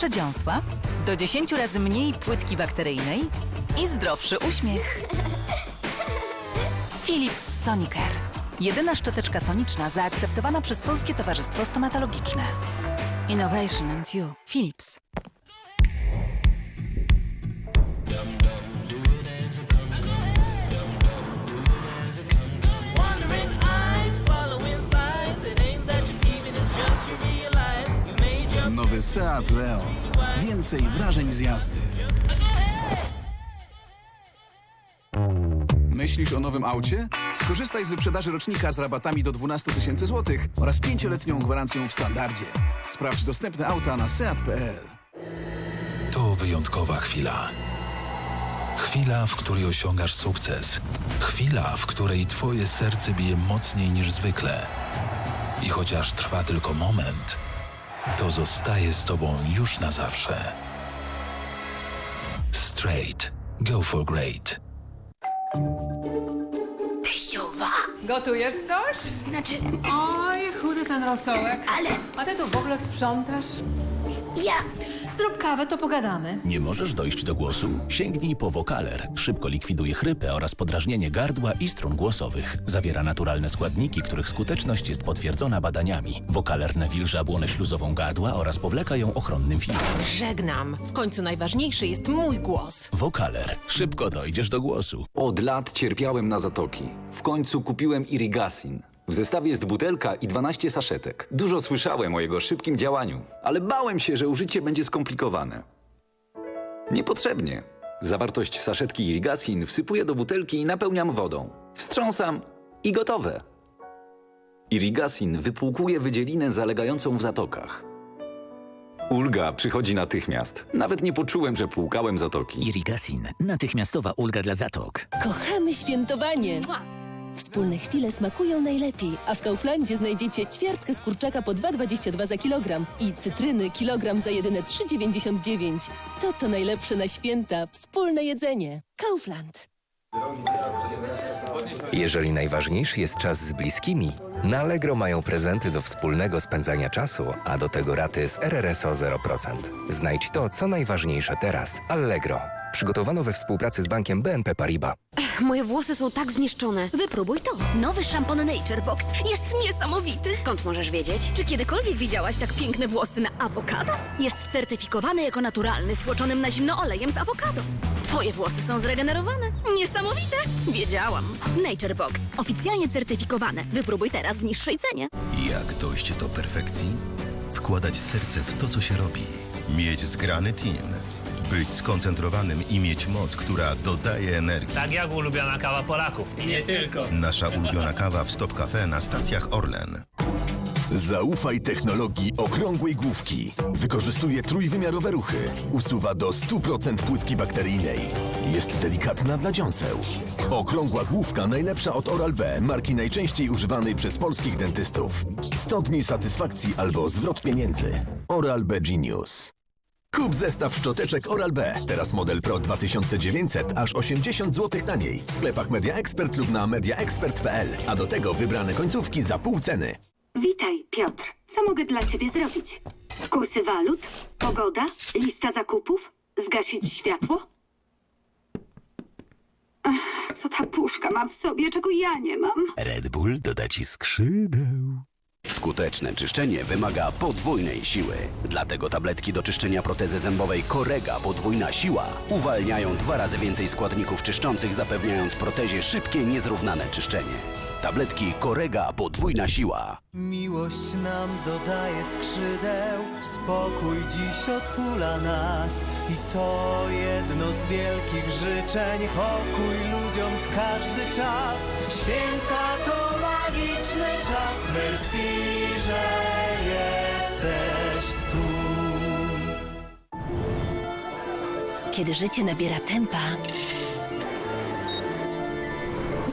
Słabsze dziąsła, do 10 razy mniej płytki bakteryjnej i zdrowszy uśmiech. Philips Sonicare. Jedyna szczoteczka soniczna zaakceptowana przez Polskie Towarzystwo Stomatologiczne. Innovation and you. Philips. Seat Leon. Więcej wrażeń z jazdy. Myślisz o nowym aucie? Skorzystaj z wyprzedaży rocznika z rabatami do 12 tysięcy złotych oraz pięcioletnią gwarancją w standardzie. Sprawdź dostępne auta na seat.pl. To wyjątkowa chwila. Chwila, w której osiągasz sukces. Chwila, w której twoje serce bije mocniej niż zwykle. I chociaż trwa tylko moment, to zostaje z tobą już na zawsze. Straight. Go for great. Teściowa, Gotujesz coś? znaczy Oj, chudy ten rosołek. Ale- A ty tu w ogóle sprzątasz? Ja... Zrób kawę, to pogadamy. Nie możesz dojść do głosu? Sięgnij po Wokaler. Szybko likwiduje chrypę oraz podrażnienie gardła i strun głosowych. Zawiera naturalne składniki, których skuteczność jest potwierdzona badaniami. Wokaler nawilża błonę śluzową gardła oraz powleka ją ochronnym filtrem. Żegnam. W końcu najważniejszy jest mój głos. Wokaler. Szybko dojdziesz do głosu. Od lat cierpiałem na zatoki. W końcu kupiłem Irigasin. W zestawie jest butelka i 12 saszetek. Dużo słyszałem o jego szybkim działaniu, ale bałem się, że użycie będzie skomplikowane. Niepotrzebnie. Zawartość saszetki Irigasin wsypuję do butelki i napełniam wodą. Wstrząsam i gotowe. Irigasin wypłukuje wydzielinę zalegającą w zatokach. Ulga przychodzi natychmiast. Nawet nie poczułem, że płukałem zatoki. Irigasin. Natychmiastowa ulga dla zatok. Kochamy świętowanie! Wspólne chwile smakują najlepiej, a w Kauflandzie znajdziecie ćwiartkę z kurczaka po 2,22 za kilogram i cytryny kilogram za jedyne 3,99. To co najlepsze na święta, wspólne jedzenie. Kaufland. Jeżeli najważniejszy jest czas z bliskimi, na Allegro mają prezenty do wspólnego spędzania czasu, a do tego raty z RRSO 0%. Znajdź to, co najważniejsze teraz. Allegro. Przygotowano we współpracy z bankiem BNP Paribas. Moje włosy są tak zniszczone. Wypróbuj to. Nowy szampon Nature Box jest niesamowity. Skąd możesz wiedzieć? Czy kiedykolwiek widziałaś tak piękne włosy na awokado? Jest certyfikowany jako naturalny, stłoczonym na zimno olejem z awokado. Twoje włosy są zregenerowane. Niesamowite! Wiedziałam. Nature Box. Oficjalnie certyfikowane. Wypróbuj teraz w niższej cenie. Jak dojść do perfekcji? Wkładać serce w to, co się robi. Mieć zgrany team. Być skoncentrowanym i mieć moc, która dodaje energii. Tak jak ulubiona kawa Polaków. I nie tylko. Nasza ulubiona kawa w Stop Cafe na stacjach Orlen. Zaufaj technologii okrągłej główki. Wykorzystuje trójwymiarowe ruchy. Usuwa do 100% płytki bakteryjnej. Jest delikatna dla dziąseł. Okrągła główka najlepsza od Oral-B, marki najczęściej używanej przez polskich dentystów. 100 dni satysfakcji albo zwrot pieniędzy. Oral-B Genius. Kup zestaw szczoteczek Oral-B. Teraz model Pro 2900, aż 80 zł taniej. W sklepach Media Expert lub na mediaexpert.pl. A do tego wybrane końcówki za pół ceny. Witaj, Piotr. Co mogę dla ciebie zrobić? Kursy walut? Pogoda? Lista zakupów? Zgasić światło? Ach, co ta puszka ma w sobie, czego ja nie mam? Red Bull doda ci skrzydeł. Skuteczne czyszczenie wymaga podwójnej siły. Dlatego tabletki do czyszczenia protezy zębowej Korega Podwójna Siła uwalniają dwa razy więcej składników czyszczących, zapewniając protezie szybkie, niezrównane czyszczenie. Tabletki Korega Podwójna Siła. Miłość nam dodaje skrzydeł, spokój dziś otula nas. I to jedno z wielkich życzeń, pokój ludziom w każdy czas. Święta to magiczny czas, merci, że jesteś tu. Kiedy życie nabiera tempa,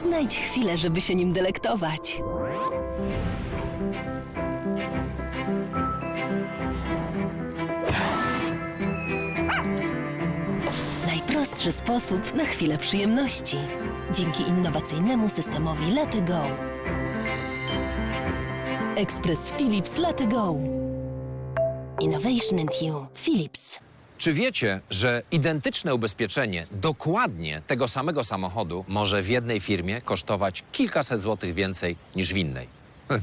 znajdź chwilę, żeby się nim delektować. Najprostszy sposób na chwilę przyjemności. Dzięki innowacyjnemu systemowi Let Go. Ekspres Philips Let Go. Innovation and You. Philips. Czy wiecie, że identyczne ubezpieczenie dokładnie tego samego samochodu może w jednej firmie kosztować kilkaset złotych więcej niż w innej? Hm.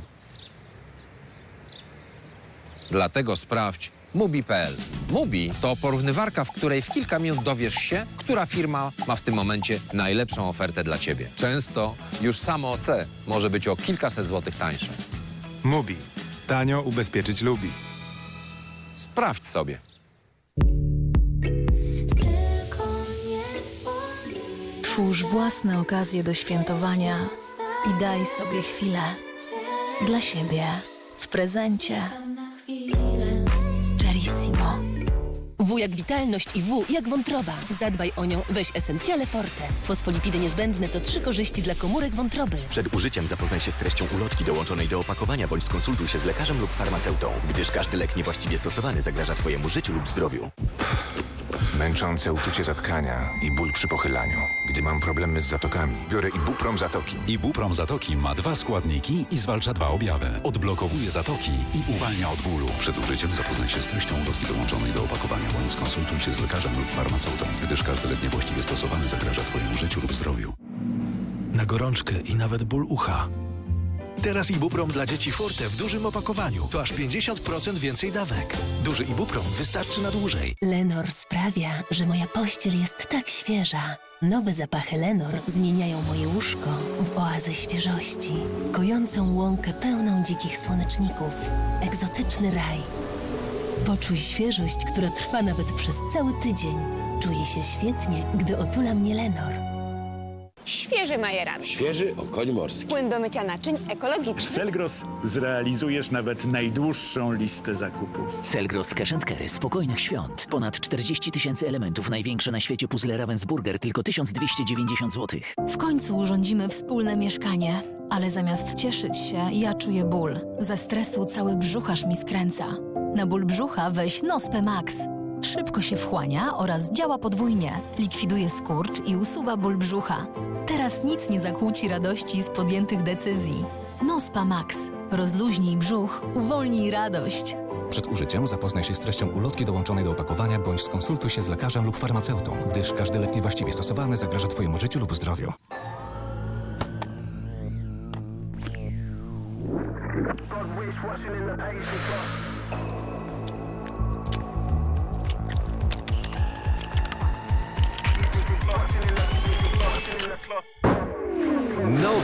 Dlatego sprawdź Mubi.pl. Mubi to porównywarka, w której w kilka minut dowiesz się, która firma ma w tym momencie najlepszą ofertę dla ciebie. Często już samo OC może być o kilkaset złotych tańsze. Mubi. Tanio ubezpieczyć lubi. Sprawdź sobie. Twórz własne okazje do świętowania i daj sobie chwilę. Dla siebie. W prezencie. W jak witalność i W jak wątroba. Zadbaj o nią, weź Essentiale Forte. Fosfolipidy niezbędne to trzy korzyści dla komórek wątroby. Przed użyciem zapoznaj się z treścią ulotki dołączonej do opakowania bądź skonsultuj się z lekarzem lub farmaceutą, gdyż każdy lek niewłaściwie stosowany zagraża Twojemu życiu lub zdrowiu. Męczące uczucie zatkania i ból przy pochylaniu. Gdy mam problemy z zatokami, biorę Ibuprom Zatoki. Ibuprom Zatoki ma dwa składniki i zwalcza dwa objawy. Odblokowuje zatoki i uwalnia od bólu. Przed użyciem zapoznaj się z treścią ulotki dołączonej do opakowania bądź skonsultuj się z lekarzem lub farmaceutą, gdyż każdy lek niewłaściwie stosowany zagraża Twojemu życiu lub zdrowiu. Na gorączkę i nawet ból ucha. Teraz Ibuprom dla dzieci Forte w dużym opakowaniu. To aż 50% więcej dawek. Duży Ibuprom wystarczy na dłużej. Lenor sprawia, że moja pościel jest tak świeża. Nowe zapachy Lenor zmieniają moje łóżko w oazę świeżości. Kojącą łąkę pełną dzikich słoneczników. Egzotyczny raj. Poczuj świeżość, która trwa nawet przez cały tydzień. Czuję się świetnie, gdy otula mnie Lenor. Świeży majeran. Świeży okoń morski. Płyn do mycia naczyń ekologiczny. Selgros zrealizujesz nawet najdłuższą listę zakupów. Selgros Cash and Carry spokojnych świąt. Ponad 40 tysięcy elementów, największe na świecie puzzle Ravensburger, tylko 1290 zł. W końcu urządzimy wspólne mieszkanie, ale zamiast cieszyć się, ja czuję ból. Ze stresu cały brzucharz mi skręca. Na ból brzucha weź Nospe Max. Szybko się wchłania oraz działa podwójnie. Likwiduje skurcz i usuwa ból brzucha. Teraz nic nie zakłóci radości z podjętych decyzji. Nospa Max. Rozluźnij brzuch, uwolnij radość. Przed użyciem zapoznaj się z treścią ulotki dołączonej do opakowania bądź skonsultuj się z lekarzem lub farmaceutą, gdyż każdy lek niewłaściwie stosowany zagraża Twojemu życiu lub zdrowiu.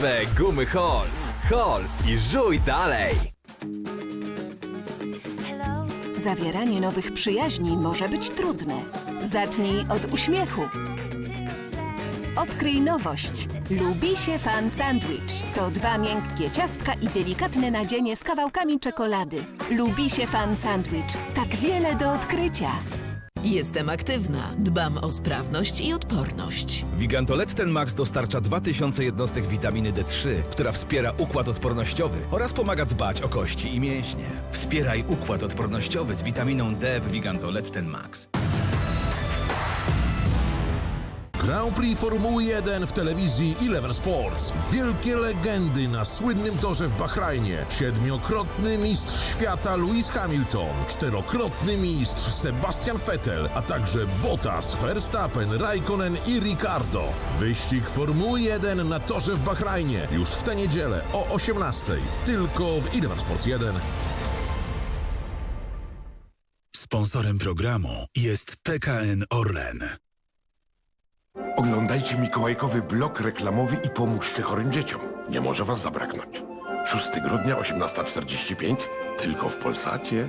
Nowe gumy Halls. Halls i żuj dalej. Zawieranie nowych przyjaźni może być trudne. Zacznij od uśmiechu. Odkryj nowość. Lubi się Fan Sandwich. To dwa miękkie ciastka i delikatne nadzienie z kawałkami czekolady. Lubi się Fan Sandwich. Tak wiele do odkrycia. Jestem aktywna, dbam o sprawność i odporność. Wigantoletten Max dostarcza 2000 jednostek witaminy D3, która wspiera układ odpornościowy oraz pomaga dbać o kości i mięśnie. Wspieraj układ odpornościowy z witaminą D w Wigantoletten Max. Grand Prix Formuły 1 w telewizji Eleven Sports. Wielkie legendy na słynnym torze w Bahrajnie. Siedmiokrotny mistrz świata Lewis Hamilton, czterokrotny mistrz Sebastian Vettel, a także Bottas, Verstappen, Raikkonen i Ricardo. Wyścig Formuły 1 na torze w Bahrajnie już w tę niedzielę o 18:00. Tylko w Eleven Sports 1. Sponsorem programu jest PKN Orlen. Oglądajcie mikołajkowy blok reklamowy i pomóżcie chorym dzieciom. Nie może was zabraknąć. 6 grudnia 18.45 tylko w Polsacie.